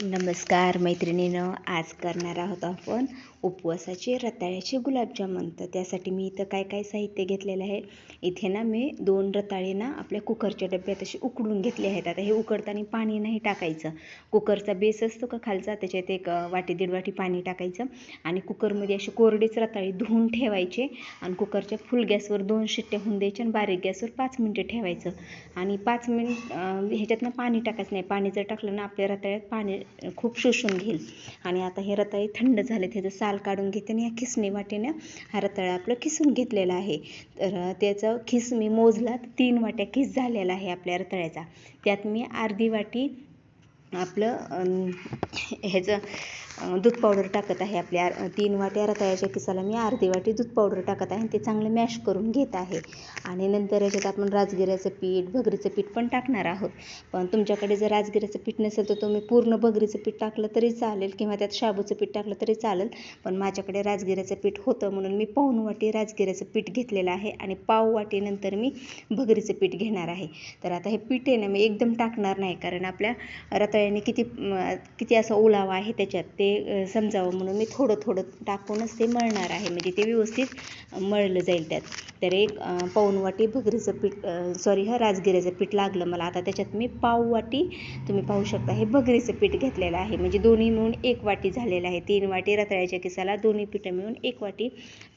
नमस्कार मैत्रिणीनं आज करणार आहोत आपण उपवासाचे रताळ्याचे गुलाबजाम तर त्यासाठी मी इथं काय काय साहित्य घेतलेलं आहे इथे ना मी दोन रताळे ना आपल्या कुकरच्या डब्यात असे उकडून घेतले आहेत. आता हे उकडताना पाणी नाही टाकायचं. कुकरचा बेस असतो का खालचा त्याच्यात एक वाटी दीड वाटी पाणी टाकायचं आणि कुकरमध्ये असे कोरडेच रताळे धुवून ठेवायचे आणि कुकरच्या फुल गॅसवर दोन शिट्ट्या होऊन द्यायच्या आणि बारीक गॅसवर पाच मिनटं ठेवायचं. आणि पाच मिनिट ह्याच्यातनं पाणी टाकायचं नाही. पाणी जर टाकलं ना आपल्या रताळ्यात पाणी खूप शोषून घेईल. आणि आता हे रताळे थंड झाले त्याचं साल काढून घेते आणि या खिसणी वाटीनं हा आपलं खिसून घेतलेला आहे. तर त्याचं खिस मी मोजला तीन वाट्या खिस झालेला आहे आपल्या रताळ्याचा त्यात मी अर्धी वाटी आपलं ह्याचं दूध पावडर टाकत आहे आपल्या तीन वाट्या रताळ्याच्या किसाला मी अर्धी वाटी दूध पावडर टाकत आहे ते चांगलं मॅश करून घेत आहे. आणि नंतर याच्यात आपण राजगिऱ्याचं पीठ भगरीचं पीठ पण टाकणार आहोत. पण तुमच्याकडे जर राजगिऱ्याचं पीठ नसेल तर तुम्ही पूर्ण भगरीचं पीठ टाकलं तरी चालेल किंवा त्यात शाबूचं पीठ टाकलं तरी चालेल. पण माझ्याकडे राजगिऱ्याचं पीठ होतं म्हणून मी पाऊन वाटी राजगिऱ्याचं पीठ घेतलेलं आहे आणि पाव वाटीनंतर मी भगरीचं पीठ घेणार आहे. तर आता हे पीठ आहे ना मी एकदम टाकणार नाही कारण आपल्या रताळ्याने किती किती असा ओलावा आहे त्याच्यात. ते समजावं म्हणून मी थोडं थोडं टाकूनच ते मळणार आहे. म्हणजे ते व्यवस्थित मळलं जाईल त्यात. तर एक पाऊन वाटी भगरीचं पीठ सॉरी हा राजगिऱ्याचं पीठ लागलं मला. आता त्याच्यात मी पाव वाटी तुम्ही पाहू शकता हे भगरीचं पीठ घेतलेलं आहे. म्हणजे दोन्ही मिळून एक वाटी झालेलं आहे. तीन वाटी रताळ्याच्या किसाला दोन्ही पिठं मिळून एक वाटी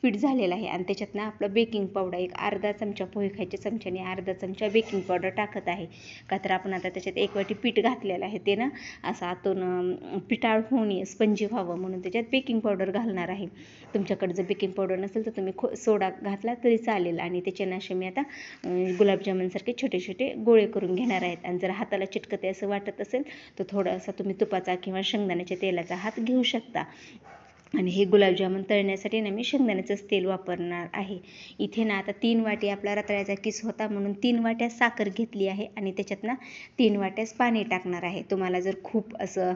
पीठ झालेलं आहे. आणि त्याच्यातनं आपलं बेकिंग पावडर एक अर्धा चमचा पोहे खायच्या चमच्याने अर्धा चमचा बेकिंग पावडर टाकत आहे. का तर आपण आता त्याच्यात एक वाटी पीठ घातलेलं आहे. ते ना असं आतून पिठाळ होऊ नये स्पंजी व्हावं म्हणून त्याच्यात बेकिंग पावडर घालणार आहे. तुमच्याकडे जर बेकिंग पावडर नसेल तर तुम्ही खो सोडा घातला तरी चालेल. आणि त्याच्या नाशे मी आता गुलाबजामुनसारखे छोटे छोटे गोळे करून घेणार आहेत. आणि जर हाताला चिटकते असं वाटत असेल तर थोडासा तुम्ही तुपाचा किंवा शेंगदाण्याच्या तेलाचा हात घेऊ शकता. आणि हे गुलाबजामुन तळण्यासाठी ना मी शेंगदाण्याचंच तेल वापरणार आहे. इथे ना आता तीन वाटी आपला रताळ्याचा किस होता म्हणून तीन वाट्या साखर घेतली आहे आणि त्याच्यात ना तीन वाट्यास पाणी टाकणार आहे. तुम्हाला जर खूप असं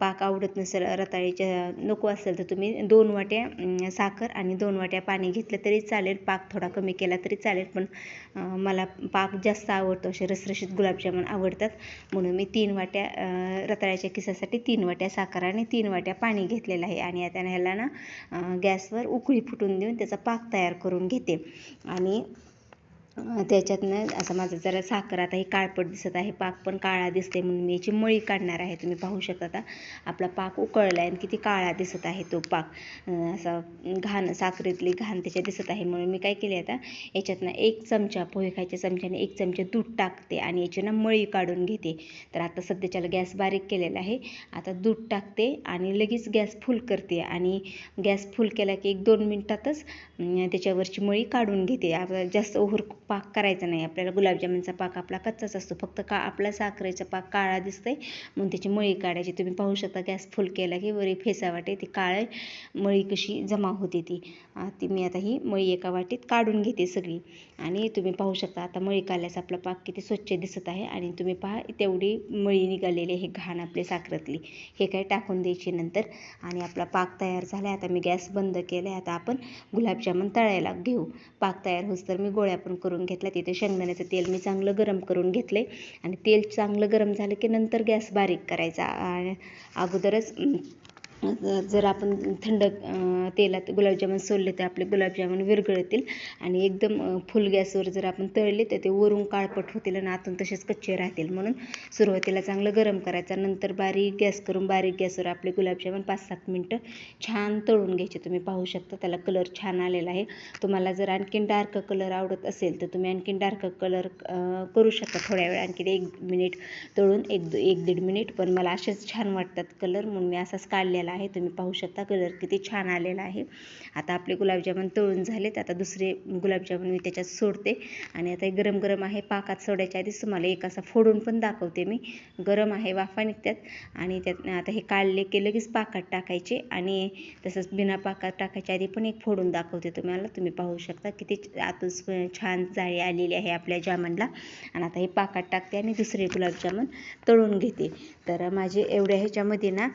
पाक आवडत नसेल रताळ्याच्या नको असेल तर तुम्ही दोन वाट्या साखर आणि दोन वाट्या पाणी घेतलं तरी चालेल. पाक थोडा कमी केला तरी चालेल पण मला पाक जास्त आवडतो असे रसरशीत गुलाबजामुन आवडतात. म्हणून मी तीन वाट्या रताळ्याच्या किसासाठी तीन वाट्या साखर आणि तीन वाट्या पाणी घेतलेलं आहे आणि आता ह्याला ना गॅसवर उकळी फुटून देऊन त्याचा पाक तयार करून घेते. आणि त्याच्यातनं असं माझं जरा साखर आता ही काळपट दिसत आहे. पाक पण काळा दिसते म्हणून मी याची मळी काढणार आहे. तुम्ही पाहू शकता आता. आपला पाक उकळला आहे आणि किती काळा दिसत आहे तो पाक. असा घाण साखरेतली घाण त्याच्यात दिसत आहे. म्हणून मी काय केले आता याच्यातनं एक चमचा पोहे खायच्या चमच्याने एक चमचा दूध टाकते आणि याची ना मळी काढून घेते. तर आता सध्याच्याला गॅस बारीक केलेला आहे. आता दूध टाकते आणि लगेच गॅस फुल करते आणि गॅस फुल केला की एक दोन मिनटातच त्याच्यावरची मळी काढून घेते. जास्त ओव्हर पाक करायचा नाही. आपल्याला गुलाबजामुनचा पाक आपला कच्चाच असतो. फक्त का आपला साखरेचा पाक काळा दिसतंय. म्हणून त्याची मळी काढायची. तुम्ही पाहू शकता गॅस फुल केला की वरी फेसा वाटे ती काळे मळी कशी जमा होते ती. ती मी आता ही मळी एका वाटीत काढून घेते सगळी. आणि तुम्ही पाहू शकता आता मळी काढल्यास आपला पाक किती स्वच्छ दिसत आहे. आणि तुम्ही पहा तेवढी मळी निघालेली हे घाण आपली साखरेतली. हे काय टाकून द्यायची नंतर आणि आपला पाक तयार झाला आता मी गॅस बंद केला आता आपण गुलाबजामुन तळायला घेऊ. पाक तयार होस तर मी गोळ्या पण करून घेतला तिथे शेंगदाण्याचं तेल मी चांगलं गरम करून घेतले. आणि तेल चांगलं गरम झालं की नंतर गॅस बारीक करायचा. अगोदरच जर आपण थंड तेलात गुलाबजामुन सोडले तर आपले गुलाबजामुन विरघळतील. आणि एकदम फुल गॅसवर जर आपण तळले तर ते वरून काळपट होतील आणि आतून तसेच कच्चे राहतील. म्हणून सुरुवातीला चांगलं गरम करायचं नंतर बारीक गॅस करून बारीक गॅसवर आपले गुलाबजामुन पाच सात मिनटं छान तळून घ्यायचे. तुम्ही पाहू शकता त्याला कलर छान आलेला आहे. तुम्हाला जर आणखीन डार्क कलर आवडत असेल तर तुम्ही आणखीन डार्क कलर करू शकता थोड्या वेळ आणखीन एक मिनिट तळून एक एक दीड मिनिट. पण मला असेच छान वाटतात कलर म्हणून मी असाच काढलेला आहे. तुम्ही पाहू शकता कलर किती छान आलेला आहे. आता आपले गुलाबजामुन तळून झालेत. आता दुसरे गुलाबजामुन मी त्याच्यात सोडते. आणि आता गरम गरम आहे. पाकात सोडायच्या आधीच तुम्हाला एक असा फोडून पण दाखवते मी. गरम आहे. वाफा निघतात. आणि त्यात आता हे काढले की लगेच पाकात टाकायचे. आणि तसंच बिना पाकात टाकायच्या आधी पण एक फोडून दाखवते तुम्हाला. तुम्ही पाहू शकता किती आतून छान जाळी आलेली आहे आपल्या जामनला. आणि आता हे पाकात टाकते आणि दुसरे गुलाबजामुन तळून घेते. तर माझे एवढ्या ह्याच्यामध्ये ना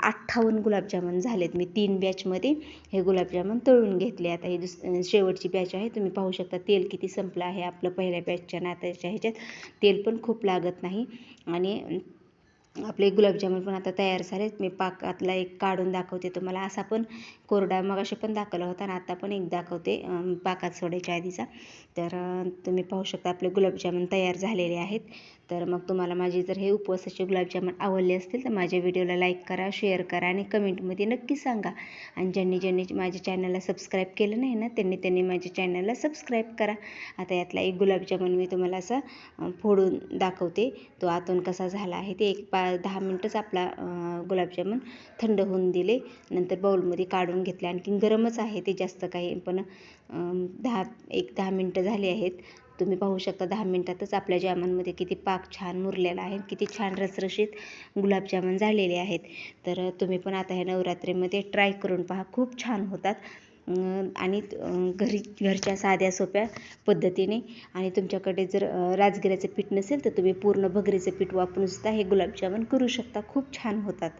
अठ्ठावन्न गुलाबजामुन झालेत मी तीन बॅचमध्ये हे गुलाबजामुन तळून घेतले. आता ही दुस शेवटची बॅच आहे तुम्ही पाहू शकता तेल किती संपलं आहे आपलं पहिल्या बॅचच्या नात्याच्या ह्याच्यात. तेल पण खूप लागत नाही आणि आपले गुलाबजामुन पण आता तयार झालेत. मी पाकातला एक काढून दाखवते तुम्हाला. असा पण कोरडा मगाशी पण दाखवला होता आणि आता पण एक दाखवते पाकात सोडायच्या आधीचा. तर तुम्ही पाहू शकता आपले गुलाबजामुन तयार झालेले आहेत. तर मग तुम्हाला माझे जर हे उपवासाचे गुलाबजामुन आवडले असतील तर माझ्या व्हिडिओला लाईक करा शेअर करा आणि कमेंटमध्ये नक्की सांगा. आणि ज्यांनी ज्यांनी माझ्या चॅनलला सबस्क्राईब केलं नाही ना त्यांनी त्यांनी माझ्या चॅनलला सबस्क्राईब करा. आता यातला एक गुलाबजामुन मी तुम्हाला असा फोडून दाखवते. तो आतून कसा झाला आहे ते एक पा दहा मिनटंच आपला गुलाबजामुन थंड होऊन दिले. नंतर बाऊलमध्ये काढून घेतले. आणखी गरमच आहे ते जास्त काही पण दहा एक दहा मिनटं झाली आहेत. तुम्ही पाहू शकता दहा मिनटातच आपल्या जामनमध्ये किती पाक छान मुरलेला आहे किती छान रसरशीत गुलाबजामुन झालेले आहेत. तर तुम्ही पण आता ह्या नवरात्रीमध्ये ट्राय करून पहा खूप छान होतात. आणि घरी घरच्या साध्या सोप्या पद्धतीने. आणि तुमच्याकडे जर राजगिऱ्याचं पीठ नसेल तर तुम्ही पूर्ण भगरीचं पीठ वापरून सुद्धा हे गुलाबजामुन करू शकता. खूप छान होतात.